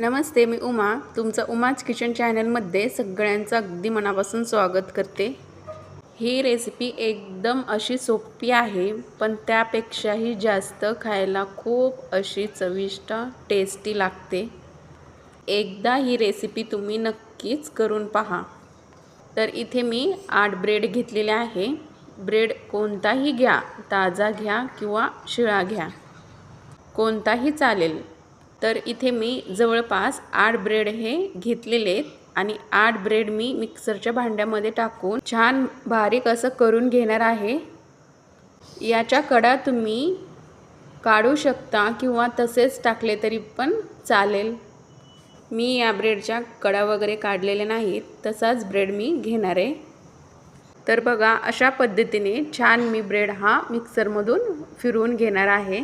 नमस्ते मी उमा. तुमचं उमाच किचन चॅनलमध्ये सगळ्यांचं अगदी मनापासून स्वागत करते. ही रेसिपी एकदम अशी सोपी आहे पण त्यापेक्षाही जास्त खायला खूप अशी चविष्ट टेस्टी लागते. एकदा ही रेसिपी तुम्ही नक्कीच करून पहा. तर इथे मी आठ ब्रेड घेतलेले आहे. ब्रेड कोणताही घ्या ताजा घ्या किंवा शिळा घ्या. कोणताही चालेल. तर इथे मी जवळपास आठ ब्रेड हे घेतलेले आहेत. आणि आठ ब्रेड मी मिक्सरच्या भांड्यामध्ये टाकून छान बारीक असं करून घेणार आहे. याच्या कडा तुम्ही काढू शकता किंवा तसेच टाकले तरी पण चालेल. मी या ब्रेडच्या कडा वगैरे काढलेल्या नाहीत. तसाच ब्रेड मी घेणार आहे. तर बघा अशा पद्धतीने छान मी ब्रेड हा मिक्सरमधून फिरवून घेणार आहे.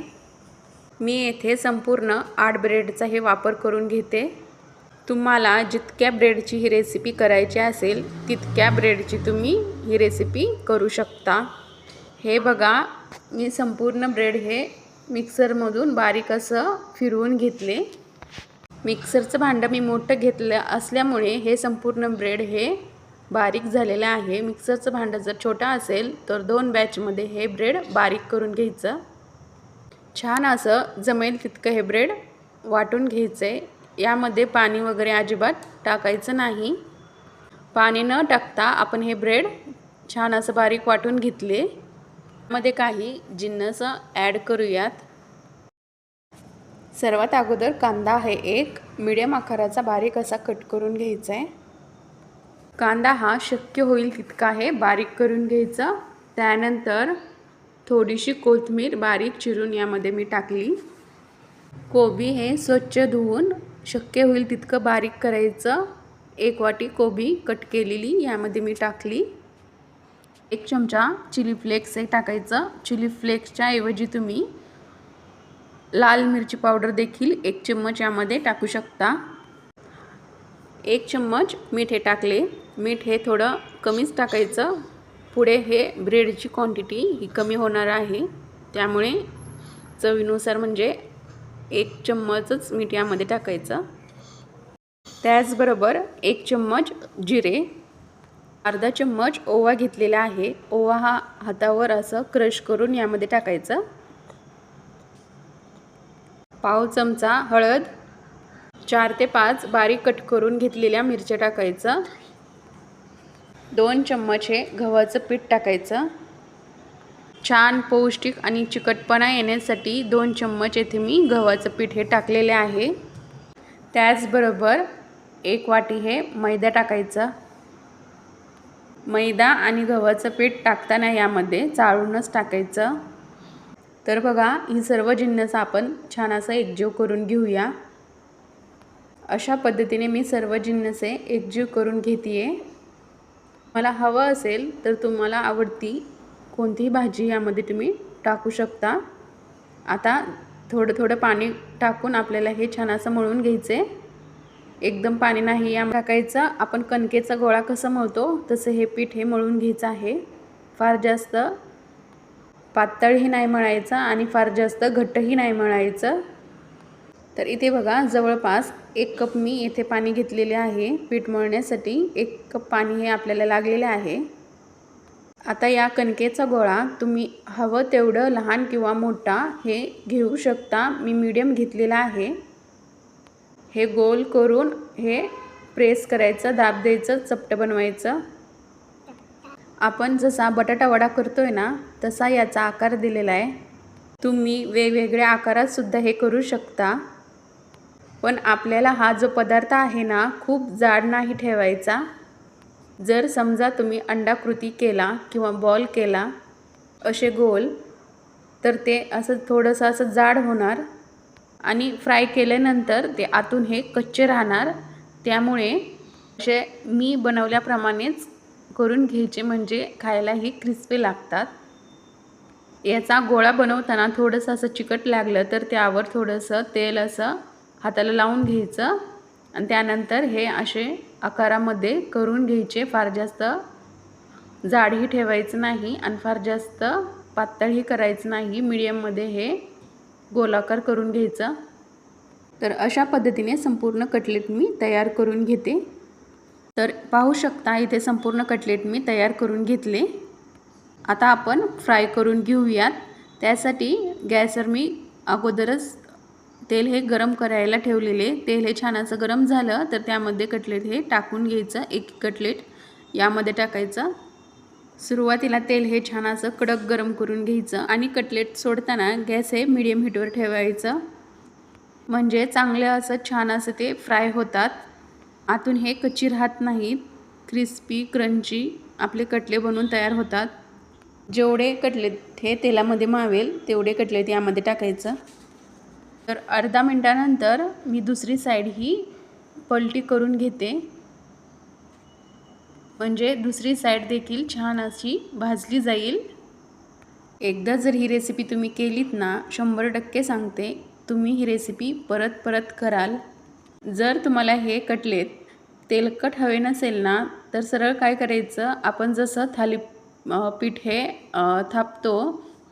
मी येथे संपूर्ण आठ ब्रेडचा हे वापर करून घेते. तुम्हाला जितक्या ब्रेडची ही रेसिपी करायची असेल तितक्या ब्रेडची तुम्ही ही रेसिपी करू शकता. हे बघा मी संपूर्ण ब्रेड हे मिक्सरमधून बारीक असं फिरवून घेतले. मिक्सरचं भांडं मी मोठं घेतलं असल्यामुळे हे संपूर्ण ब्रेड हे बारीक झालेलं आहे. मिक्सरचं भांडं जर छोटं असेल तर दोन बॅचमध्ये हे ब्रेड बारीक करून घ्यायचं. छान असं जमेल तितकं हे ब्रेड वाटून घ्यायचं आहे यामध्ये पाणी वगैरे अजिबात टाकायचं नाही. पाणी न टाकता आपण हे ब्रेड छान असं बारीक वाटून घेतले. मध्ये काही जिन्नस ॲड करूयात. सर्वात अगोदर कांदा आहे एक मिडियम आकाराचा बारीक असा कट करून घ्यायचा आहे कांदा हा शक्य होईल तितका आहे बारीक करून घ्यायचा. त्यानंतर थोडीशी कोथिंबीर बारीक चिरून यामध्ये मी टाकली. कोबी हे स्वच्छ धुवून शक्य होईल तितकं बारीक करायचं. एक वाटी कोबी कट केलेली यामध्ये मी टाकली. एक चमचा चिली फ्लेक्स हे टाकायचं. चिली फ्लेक्सच्या ऐवजी तुम्ही लाल मिरची पावडर देखील एक चम्मच यामध्ये टाकू शकता. एक चम्मच मीठ हे टाकले. मीठ हे थोडं कमीच टाकायचं. पुढे हे ब्रेडची क्वांटिटी ही कमी होणार आहे. त्यामुळे चवीनुसार म्हणजे एक चम्मचच मीठ यामध्ये टाकायचं. त्याचबरोबर एक चम्मच जिरे अर्धा चम्मच ओवा घेतलेला आहे. ओवा हा हातावर असं क्रश करून यामध्ये टाकायचं. पाव चमचा हळद चार ते पाच बारीक कट करून घेतलेल्या मिरच्या टाकायचं. दोन चम्मच हे गव्हाचं पीठ टाकायचं. छान पौष्टिक आणि चिकटपणा येण्यासाठी दोन चम्मच येथे मी गव्हाचं पीठ हे टाकलेले आहे. त्याचबरोबर एक वाटी हे मैदा टाकायचं. मैदा आणि गव्हाचं पीठ टाकताना यामध्ये चाळूनच टाकायचं. तर बघा ही सर्व जिन्नस आपण छान असं एकजीव करून घेऊया. अशा पद्धतीने मी सर्व जिन्नसे एकजीव करून घेते आहे मला हवं असेल तर तुम्हाला आवडती कोणतीही भाजी यामध्ये तुम्ही टाकू शकता. आता थोडं थोडं पाणी टाकून आपल्याला हे छान असं मळून घ्यायचे एकदम पाणी नाही या टाकायचं. आपण कणकेचा गोळा कसं मळतो तसं हे पीठ हे मळून घ्यायचं आहे. फार जास्त पातळही नाही मळायचं आणि फार जास्त घट्टही नाही मळायचं. तर इथे बघा जवळपास एक कप मी येथे पाणी घेतलेले आहे. पीठ मळण्यासाठी एक कप पाणी हे आपल्याला लागलेले आहे. आता या कणकेचा गोळा तुम्ही हवं तेवढं लहान किंवा मोठा हे घेऊ शकता. मी मीडियम घेतलेला आहे. हे गोल करून हे प्रेस करायचं दाब द्यायचं चपटं बनवायचं. आपण जसा बटाटा वडा आहे ना तसा याचा आकार दिलेला आहे. तुम्ही वेगवेगळ्या आकारातसुद्धा हे करू शकता. पण आपल्याला हा जो पदार्थ आहे ना खूप जाड नाही ठेवायचा. जर समजा तुम्ही अंडाकृती केला किंवा बॉल केला असे गोल तर ते असं थोडंसं असं जाड होणार आणि फ्राय केल्यानंतर ते आतून हे कच्चे राहणार. त्यामुळे असे मी बनवल्याप्रमाणेच करून घ्यायचे म्हणजे खायलाही क्रिस्पी लागतात. याचा गोळा बनवताना थोडंसं असं चिकट लागलं तर त्यावर थोडंसं तेल असं हाताला लावून घ्यायचं आणि त्यानंतर हे असे आकारामध्ये करून घ्यायचे. फार जास्त जाडही ठेवायचं नाही आणि फार जास्त पातळही करायचं नाही. मीडियममध्ये हे गोलाकार करून घ्यायचं. तर अशा पद्धतीने संपूर्ण कटलेट मी तयार करून घेते. तर पाहू शकता इथे संपूर्ण कटलेट मी तयार करून घेतले. आता आपण फ्राय करून घेऊयात. त्यासाठी गॅसवर मी अगोदरच तेल हे गरम करायला ठेवलेले. तेल हे छान असं गरम झालं तर त्यामध्ये कटलेट हे टाकून घ्यायचं. एक कटलेट यामध्ये टाकायचं. सुरुवातीला तेल हे छान असं कडक गरम करून घ्यायचं आणि कटलेट सोडताना गॅस हे मिडियम हीटवर ठेवायचं. म्हणजे चांगलं असं छान असं ते फ्राय होतात. आतून हे कच्ची राहत नाहीत क्रिस्पी क्रंची आपले कटले बनवून तयार होतात. जेवढे कटलेट हे तेलामध्ये मावेल तेवढे कटलेट यामध्ये टाकायचं. तर अर्धा मिनटानंतर मी दुसरी साईड ही पलटी करून घेते. म्हणजे दुसरी साईड देखील छान अशी भाजली जाईल. एकदा जर ही रेसिपी तुम्ही केलीत ना शंभर टक्के सांगते तुम्ही ही रेसिपी परत परत कराल. जर तुम्हाला हे कटलेत तेलकट हवे नसेल ना तर सरळ काय करायचं आपण जसं थाली पीठ हे थापतो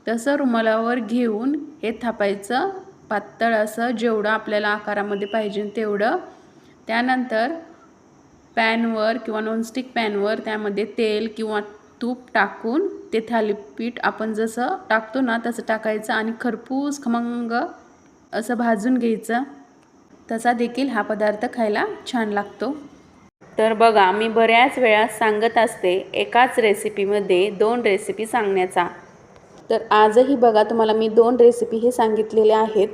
तसं रुमालावर घेऊन हे थापायचं. पातळ असं जेवढं आपल्याला आकारामध्ये पाहिजे तेवढं. त्यानंतर पॅनवर किंवा नॉनस्टिक पॅनवर त्यामध्ये तेल किंवा तूप टाकून ते थालीपीठ आपण जसं टाकतो ना तसं टाकायचं आणि खरपूस खमंग असं भाजून घ्यायचं. तसा देखील हा पदार्थ खायला छान लागतो. तर बघा मी बऱ्याच वेळा सांगत असते एकाच रेसिपीमध्ये दोन रेसिपी सांगण्याचा. तर आजही बघा तुम्हाला मी दोन रेसिपी हे सांगितलेल्या आहेत.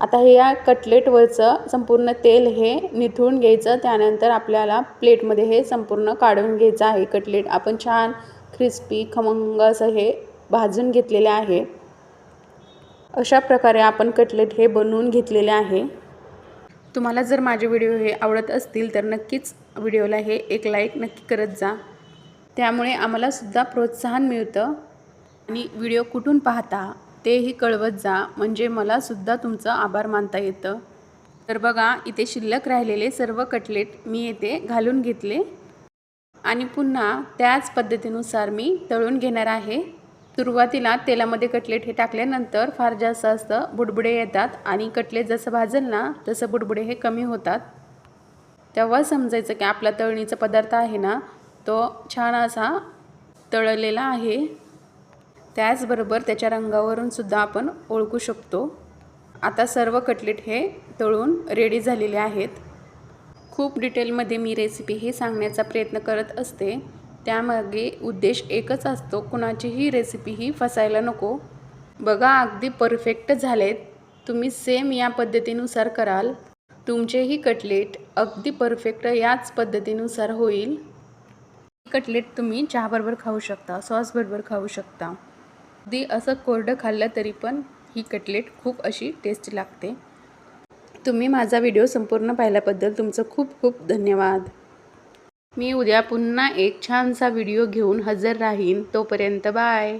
आता हे या कटलेटवरचं संपूर्ण तेल हे निथळून घ्यायचं त्यानंतर आपल्याला प्लेटमध्ये हे संपूर्ण काढून घ्यायचं आहे कटलेट. आपण छान क्रिस्पी खमंग असं हे भाजून घेतलेले आहे. अशा प्रकारे आपण कटलेट हे बनवून घेतलेले आहे. तुम्हाला जर माझे व्हिडिओ हे आवडत असतील तर नक्कीच व्हिडिओला हे एक लाईक नक्की करत जा. त्यामुळे आम्हालासुद्धा प्रोत्साहन मिळतं. आणि व्हिडिओ कुठून पाहता? तेही कळवत जा. म्हणजे मलासुद्धा तुमचं आभार मानता येतं. तर बघा इथे शिल्लक राहिलेले सर्व कटलेट मी येथे घालून घेतले. आणि पुन्हा त्याच पद्धतीनुसार मी तळून घेणार आहे. सुरुवातीला तेलामध्ये कटलेट हे टाकल्यानंतर फार जास्त असतं बुडबुडे येतात आणि कटलेट जसं भाजल ना तसं बुडबुडे हे कमी होतात. तेव्हा समजायचं की आपला तळणीचा पदार्थ आहे ना तो छान असा तळलेला आहे. त्याचबरोबर त्याच्या रंगावरून सुद्धा आपण ओळखू शकतो. आता सर्व कटलेट हे तळून रेडी झालेले आहेत. खूप डिटेलमध्ये मी रेसिपी हे सांगण्याचा प्रयत्न करत असते. त्यामागे उद्देश एकच असतो कुणाचीही रेसिपी ही फसायला नको. बघा अगदी परफेक्ट झालेत. तुम्ही सेम या पद्धतीनुसार कराल. तुमचेही कटलेट अगदी परफेक्ट याच पद्धतीनुसार होईल. कटलेट तुम्ही चहाबरोबर खाऊ शकता सॉसबरोबर खाऊ शकता. अगदी असं कोरडं खाल्लं तरी पण ही कटलेट खूप अशी टेस्ट लागते. तुम्ही माझा व्हिडिओ संपूर्ण पाहिल्याबद्दल तुमचं खूप खूप धन्यवाद. मी उद्या पुन्हा एक छानसा व्हिडिओ घेऊन हजर राहीन. तोपर्यंत बाय.